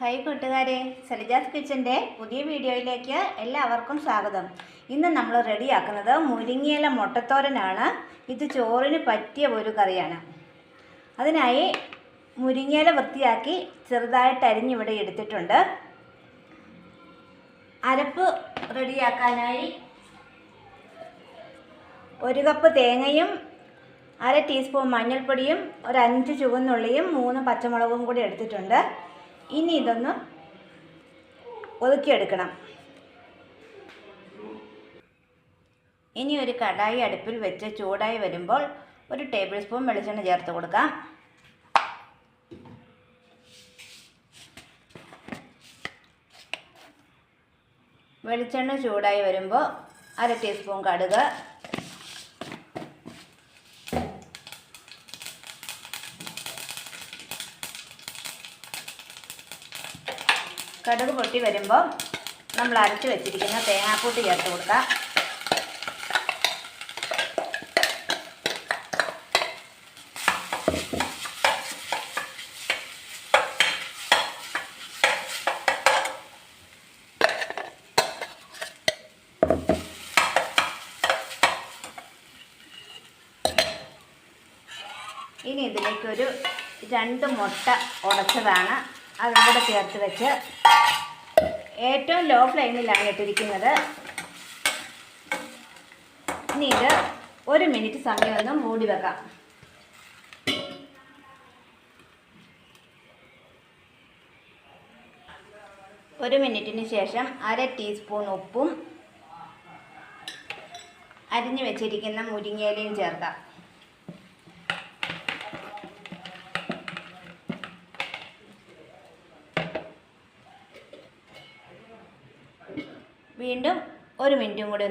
Hi കൂട്ടുകാരെ സലിജാസ് കിച്ചന്റെ പുതിയ വീഡിയോയിലേക്ക് എല്ലാവർക്കും സ്വാഗതം. ഇന്ന് നമ്മൾ റെഡിയാക്കുന്നത് മുരിങ്ങയില മുട്ടത്തോരനാണ്. ഇത് ചോറിന് പറ്റിയ ഒരു കറിയാണ്. അതിനായി മുരിങ്ങയില വൃത്തിയാക്കി ചെറുതായിട്ട് അരിഞ്ഞിവിടെ എടുത്തിട്ടുണ്ട്. അരപ്പ് റെഡിയാക്കാനായി ഒരു കപ്പ് തേങ്ങയും അര ടീസ്പൂൺ മഞ്ഞൾപ്പൊടിയും ഒരു അഞ്ച് ചുവന്നുള്ളിയും മൂന്ന് പച്ചമുളകും കൂടി എടുത്തിട്ടുണ്ട്. ഇനി ഇതൊന്ന് ഒതുക്കിയെടുക്കണം. ഇനി ഒരു കടായി അടുപ്പിൽ വെച്ച് ചൂടായി വരുമ്പോൾ ഒരു ടേബിൾ സ്പൂൺ വെളിച്ചെണ്ണ ചേർത്ത് കൊടുക്കാം. വെളിച്ചെണ്ണ ചൂടായി വരുമ്പോൾ അര ടീസ്പൂൺ കടുക് കടുക് പൊട്ടി വരുമ്പോൾ നമ്മൾ അരച്ച് വെച്ചിരിക്കുന്ന തേങ്ങാക്കൂട്ട് ചേർത്ത് കൊടുക്കാം ഇനി ഇതിലേക്കൊരു രണ്ട് മുട്ട ഉടച്ചതാണ്. അതും കൂടെ ചേർത്ത് വെച്ച് ഏറ്റവും ലോ ഫ്ലെയിമിലാണ് ഇട്ടിരിക്കുന്നത്. ഇനി ഇത് ഒരു മിനിറ്റ് സമയം ഒന്ന് മൂടി വെക്കാം. ഒരു മിനിറ്റിന് ശേഷം അര ടീസ്പൂൺ ഉപ്പും അരിഞ്ഞു വെച്ചിരിക്കുന്ന മുരിങ്ങയിലയും ചേർക്കാം. വീണ്ടും ഒരു മിനിറ്റും കൂടി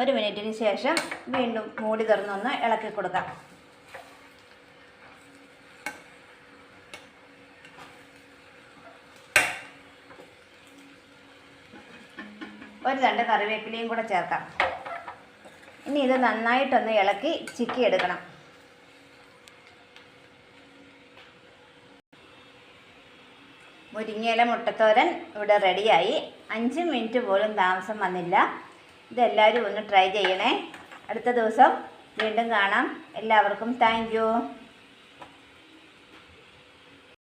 ഒരു മിനിറ്റിന് ശേഷം വീണ്ടും മൂടി തുറന്നൊന്ന് ഇളക്കി കൊടുക്കാം. ഒരു രണ്ട് കറിവേപ്പിലയും കൂടെ ചേർക്കാം. ഇനി ഇത് നന്നായിട്ടൊന്ന് ഇളക്കി ചിക്കി എടുക്കണം മുരിങ്ങയില മുട്ടത്തോരൻ ഇവിടെ റെഡിയായി. അഞ്ച് മിനിറ്റ് പോലും താമസം വന്നില്ല. ഇതെല്ലാവരും ഒന്ന് ട്രൈ ചെയ്യണേ. അടുത്ത ദിവസം വീണ്ടും കാണാം. എല്ലാവർക്കും താങ്ക്